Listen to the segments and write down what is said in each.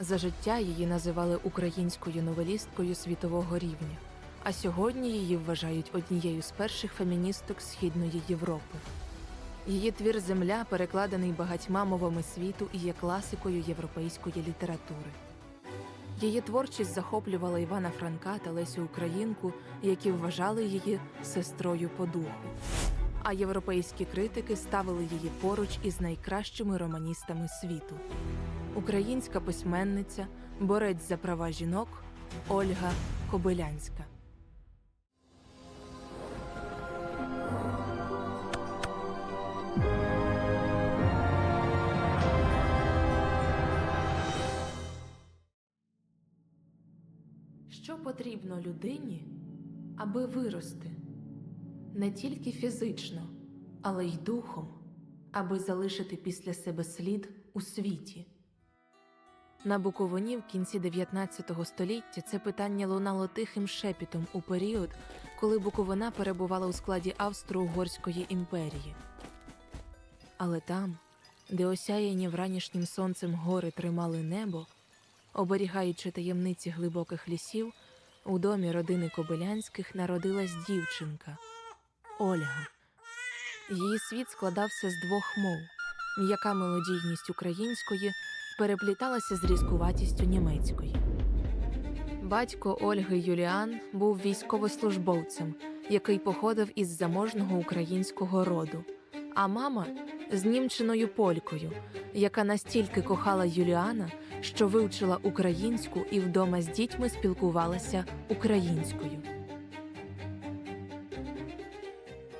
За життя її називали українською новелісткою світового рівня, а сьогодні її вважають однією з перших феміністок Східної Європи. Її твір Земля перекладений багатьма мовами світу і є класикою європейської літератури. Її творчість захоплювала Івана Франка та Лесю Українку, які вважали її сестрою по духу. А європейські критики ставили її поруч із найкращими романістами світу. Українська письменниця, борець за права жінок Ольга Кобилянська. Що потрібно людині, аби вирости не тільки фізично, але й духом, аби залишити після себе слід у світі? На Буковині в кінці 19 століття це питання лунало тихим шепітом у період, коли Буковина перебувала у складі Австро-Угорської імперії. Але там, де осяяні вранішнім сонцем гори тримали небо, оберігаючи таємниці глибоких лісів, у домі родини Кобилянських народилась дівчинка Ольга. Її світ складався з двох мов: м'яка мелодійність української перепліталася з різкуватістю німецької. Батько Ольги Юліан був військовослужбовцем, який походив із заможного українського роду, а мама з німчиною полькою, яка настільки кохала Юліана, що вивчила українську і вдома з дітьми спілкувалася українською.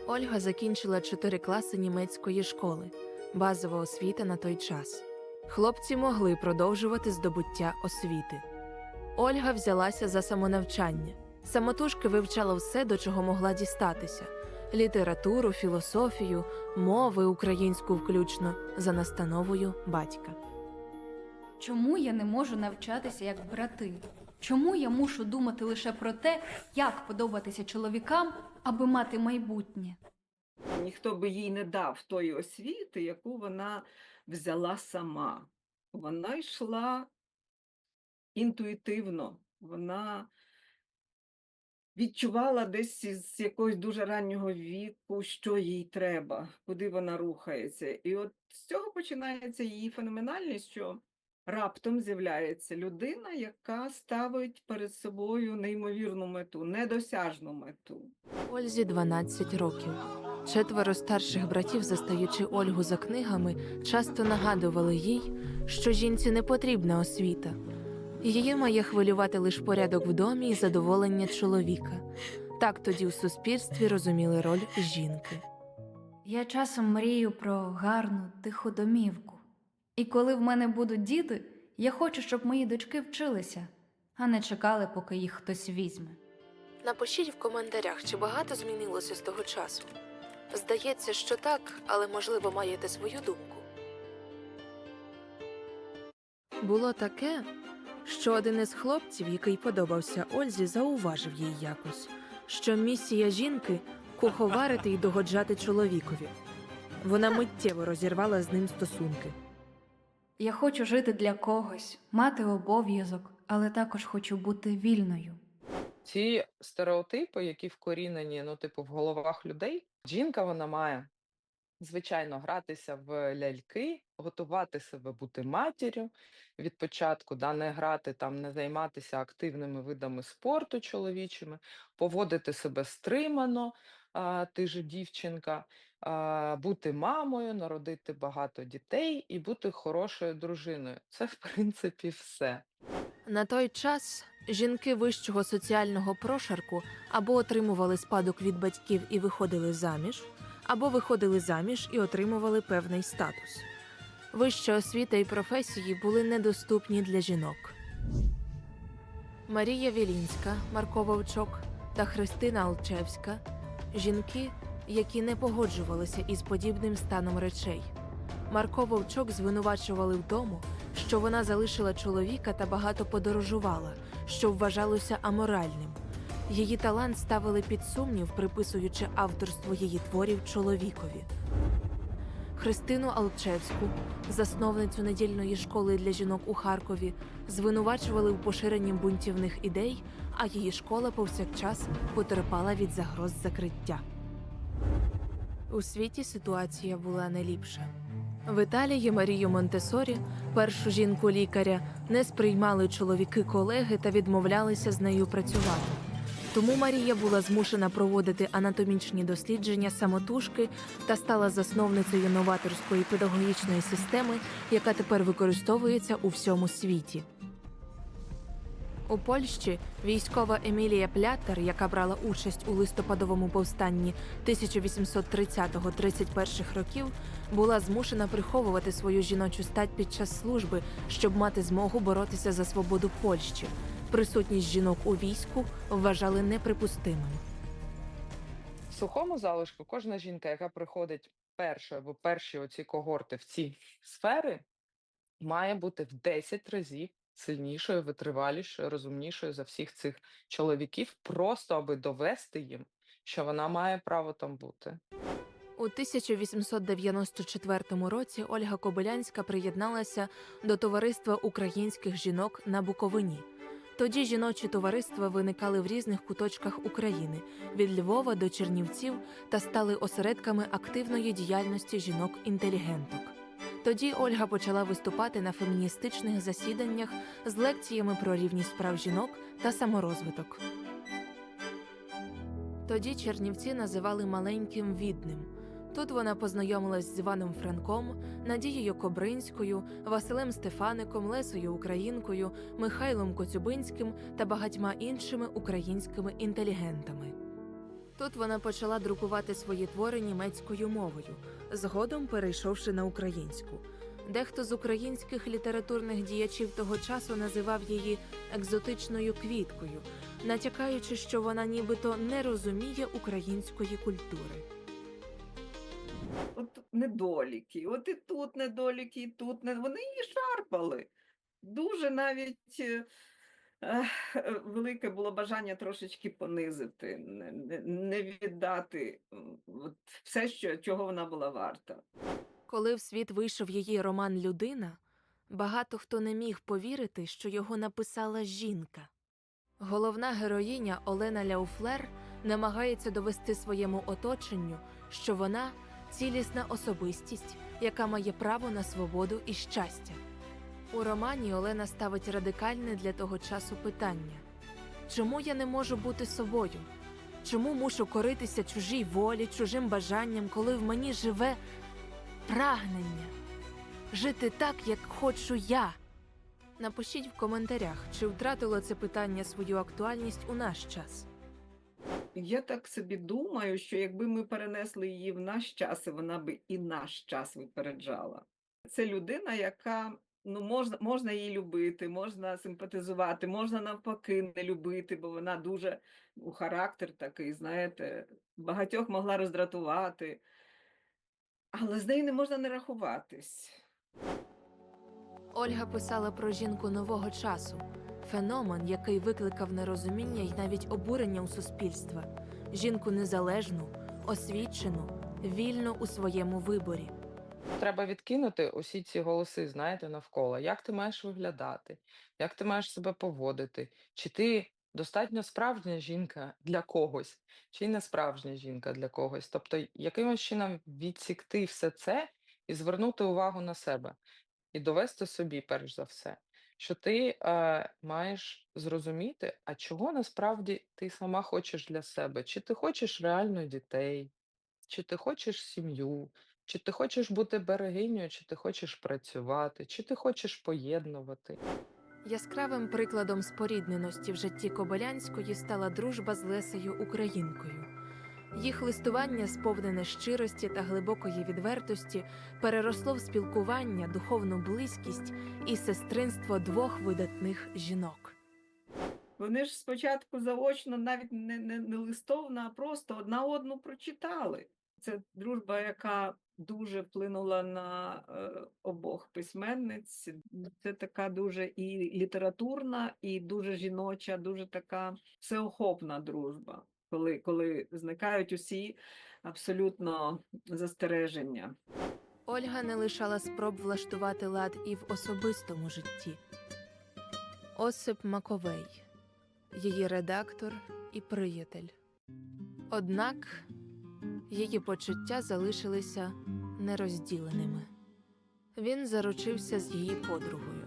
Ольга закінчила чотири класи німецької школи, базова освіта на той час. Хлопці могли продовжувати здобуття освіти. Ольга взялася за самонавчання. Самотужки вивчала все, до чого могла дістатися: літературу, філософію, мови українську включно за настановою батька. Чому я не можу навчатися як брати? Чому я мушу думати лише про те, як подобатися чоловікам, аби мати майбутнє? Ніхто би їй не дав тої освіти, яку вона взяла сама. Вона йшла інтуїтивно, вона відчувала десь з якогось дуже раннього віку, що їй треба, куди вона рухається. І от з цього починається її феноменальність, що раптом з'являється людина, яка ставить перед собою неймовірну мету, недосяжну мету. Ользі 12 років. Четверо старших братів, застаючи Ольгу за книгами, часто нагадували їй, що жінці не потрібна освіта. Її має хвилювати лише порядок в домі і задоволення чоловіка. Так тоді в суспільстві розуміли роль жінки. Я часом мрію про гарну, тиху домівку. І коли в мене будуть діти, я хочу, щоб мої дочки вчилися, а не чекали, поки їх хтось візьме. Напишіть в коментарях, чи багато змінилося з того часу. Здається, що так, але можливо маєте свою думку. Було таке, що один із хлопців, який подобався Ользі, зауважив їй якось, що місія жінки куховарити і догоджати чоловікові. Вона миттєво розірвала з ним стосунки. Я хочу жити для когось, мати обов'язок, але також хочу бути вільною. Ці стереотипи, які вкорінені, ну, типу, в головах людей, жінка вона має, звичайно, гратися в ляльки, готувати себе бути матір'ю від початку, да, не грати там, не займатися активними видами спорту чоловічими, поводити себе стримано, ти ж дівчинка, бути мамою, народити багато дітей і бути хорошою дружиною. Це, в принципі, все. На той час жінки вищого соціального прошарку або отримували спадок від батьків і виходили заміж, або виходили заміж і отримували певний статус. Вища освіта і професії були недоступні для жінок. Марія Вілінська, Марко Вовчок та Христина Алчевська жінки, які не погоджувалися із подібним станом речей. Марко Вовчок звинувачували в тому, що вона залишила чоловіка та багато подорожувала, що вважалося аморальним. Її талант ставили під сумнів, приписуючи авторство її творів чоловікові. Христину Алчевську, засновницю недільної школи для жінок у Харкові, звинувачували у поширенні бунтівних ідей, а її школа повсякчас потерпала від загроз закриття. У світі ситуація була не ліпша. В Італії Марію Монтесорі, першу жінку лікаря, не сприймали чоловіки-колеги та відмовлялися з нею працювати. Тому Марія була змушена проводити анатомічні дослідження самотужки та стала засновницею новаторської педагогічної системи, яка тепер використовується у всьому світі. У Польщі військова Емілія Плятер, яка брала участь у листопадовому повстанні 1830-31 років, була змушена приховувати свою жіночу стать під час служби, щоб мати змогу боротися за свободу Польщі. Присутність жінок у війську вважали неприпустимим. В сухому залишку кожна жінка, яка приходить першою або перші оці когорти в ці сфери, має бути в 10 разів сильнішою, витривалішою, розумнішою за всіх цих чоловіків, просто аби довести їм, що вона має право там бути. У 1894 році Ольга Кобилянська приєдналася до товариства українських жінок на Буковині. Тоді жіночі товариства виникали в різних куточках України від Львова до Чернівців та стали осередками активної діяльності жінок-інтелігенток. Тоді Ольга почала виступати на феміністичних засіданнях з лекціями про рівність прав жінок та саморозвиток. Тоді Чернівці називали маленьким відним. Тут вона познайомилась з Іваном Франком, Надією Кобринською, Василем Стефаником, Лесою Українкою, Михайлом Коцюбинським та багатьма іншими українськими інтелігентами. Тут вона почала друкувати свої твори німецькою мовою, згодом перейшовши на українську. Дехто з українських літературних діячів того часу називав її екзотичною квіткою, натякаючи, що вона нібито не розуміє української культури. Недоліки, от і тут недоліки, і тут не вони її шарпали. Дуже навіть е, велике було бажання трошечки понизити, не віддати от, все, що, чого вона була варта. Коли в світ вийшов її роман Людина, багато хто не міг повірити, що його написала жінка. Головна героїня Олена Ляуфлер намагається довести своєму оточенню, що вона цілісна особистість, яка має право на свободу і щастя. У романі Олена ставить радикальне для того часу питання: чому я не можу бути собою? Чому мушу коритися чужій волі, чужим бажанням, коли в мені живе прагнення жити так, як хочу я. Напишіть в коментарях, чи втратило це питання свою актуальність у наш час. Я так собі думаю, що якби ми перенесли її в наш час, і вона би і наш час випереджала. Це людина, яка ну можна, можна її любити, можна симпатизувати, можна навпаки не любити, бо вона дуже у характер такий, знаєте, багатьох могла роздратувати. Але з нею не можна не рахуватись. Ольга писала про жінку нового часу, феномен, який викликав нерозуміння і навіть обурення у суспільства, жінку незалежну, освічену, вільну у своєму виборі. Треба відкинути усі ці голоси, знаєте, навколо. Як ти маєш виглядати, як ти маєш себе поводити, чи ти достатньо справжня жінка для когось, чи не справжня жінка для когось. Тобто, якимось чином відсікти все це і звернути увагу на себе, і довести собі, перш за все, що ти е, маєш зрозуміти, а чого насправді ти сама хочеш для себе, чи ти хочеш реально дітей, чи ти хочеш сім'ю, чи ти хочеш бути берегинею, чи ти хочеш працювати, чи ти хочеш поєднувати. Яскравим прикладом спорідненості в житті Кобилянської стала дружба з Лесею Українкою. Їх листування, сповнене щирості та глибокої відвертості, переросло в спілкування, духовну близькість і сестринство двох видатних жінок. Вони ж спочатку заочно навіть не, не, не листовно, а просто одна одну прочитали. Це дружба, яка дуже вплинула на е, обох письменниць. Це така дуже і літературна, і дуже жіноча, дуже така всеохопна дружба, коли, коли зникають усі абсолютно застереження. Ольга не лишала спроб влаштувати лад і в особистому житті. Осип Маковей, її редактор і приятель. Однак її почуття залишилися нерозділеними. Він заручився з її подругою.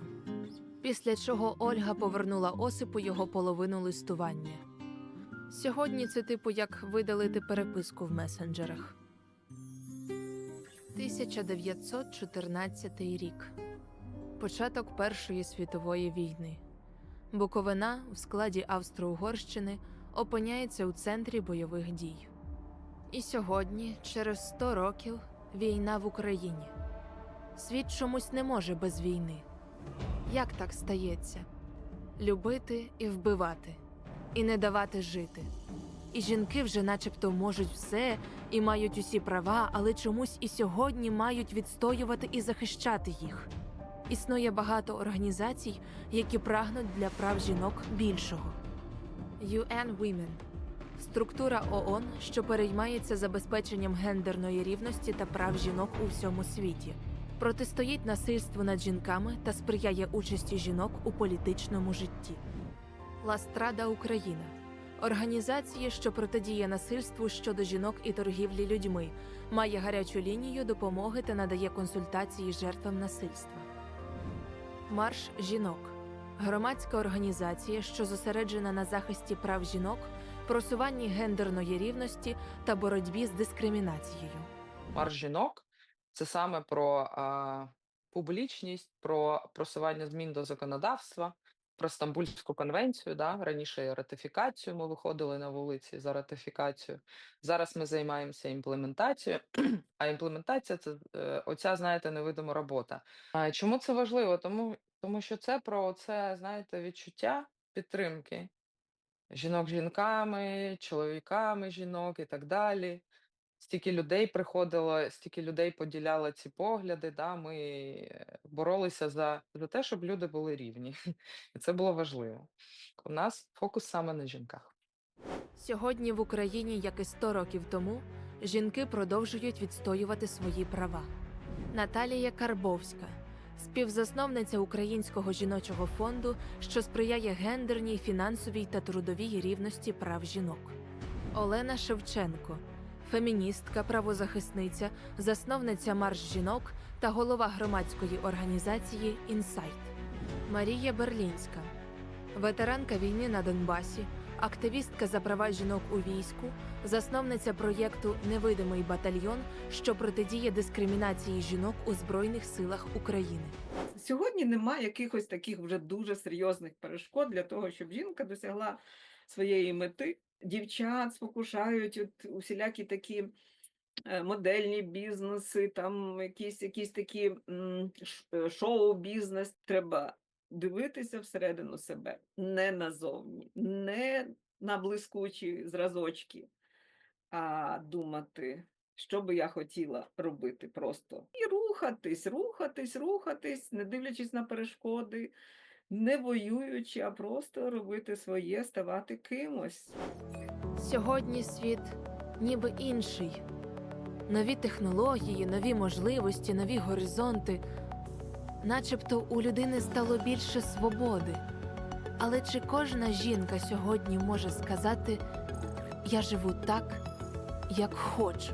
Після чого Ольга повернула Осипу його половину листування. Сьогодні це типу як видалити переписку в месенджерах. 1914 рік. Початок Першої світової війни. Буковина в складі Австро-Угорщини опиняється у центрі бойових дій. І сьогодні, через 100 років, війна в Україні. Світ чомусь не може без війни. Як так стається? Любити і вбивати, і не давати жити. І жінки вже начебто можуть все і мають усі права, але чомусь і сьогодні мають відстоювати і захищати їх. Існує багато організацій, які прагнуть для прав жінок більшого. UN Women – структура ООН, що переймається забезпеченням гендерної рівності та прав жінок у всьому світі, протистоїть насильству над жінками та сприяє участі жінок у політичному житті. Ластрада Україна організація, що протидіє насильству щодо жінок і торгівлі людьми, має гарячу лінію допомоги та надає консультації жертвам насильства. Марш жінок громадська організація, що зосереджена на захисті прав жінок, просуванні гендерної рівності та боротьбі з дискримінацією. Марш жінок це саме про а, публічність, про просування змін до законодавства, про Стамбульську конвенцію. Да? Раніше ратифікацію ми виходили на вулиці за ратифікацію. Зараз ми займаємося імплементацією. А імплементація це е, оця, знаєте, невидима робота. А чому це важливо? Тому, тому що це про це, знаєте, відчуття підтримки жінок жінками, чоловіками жінок і так далі. Стільки людей приходило, стільки людей поділяло ці погляди. Да, ми е, боролися за, за те, щоб люди були рівні. І це було важливо. У нас фокус саме на жінках. Сьогодні в Україні, як і 100 років тому, жінки продовжують відстоювати свої права. Наталія Карбовська, співзасновниця Українського жіночого фонду, що сприяє гендерній, фінансовій та трудовій рівності прав жінок. Олена Шевченко, феміністка, правозахисниця, засновниця марш жінок та голова громадської організації Інсайт. Марія Берлінська, ветеранка війни на Донбасі, активістка за права жінок у війську, засновниця проєкту Невидимий батальйон, що протидіє дискримінації жінок у Збройних силах України. Сьогодні немає якихось таких вже дуже серйозних перешкод для того, щоб жінка досягла своєї мети. Дівчат спокушають от усілякі такі е, модельні бізнеси, там якісь, якісь такі е, шоу-бізнес. Треба дивитися всередину себе, не назовні, не на блискучі зразочки, а думати, що би я хотіла робити просто. І рухатись, рухатись, рухатись, не дивлячись на перешкоди, не воюючи, а просто робити своє, ставати кимось. Сьогодні світ ніби інший. Нові технології, нові можливості, нові горизонти. Начебто у людини стало більше свободи. Але чи кожна жінка сьогодні може сказати: Я живу так, як хочу?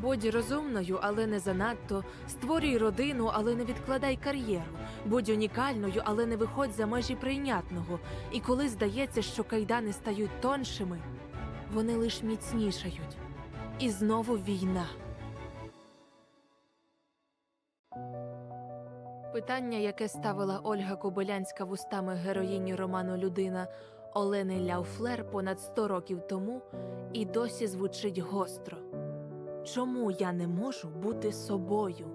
Будь розумною, але не занадто. Створюй родину, але не відкладай кар'єру. Будь унікальною, але не виходь за межі прийнятного. І коли здається, що кайдани стають тоншими, вони лиш міцнішають. І знову війна. Питання, яке ставила Ольга Кобилянська вустами героїні роману Людина Олени Ляуфлер понад 100 років тому, і досі звучить гостро. Чому я не можу бути собою?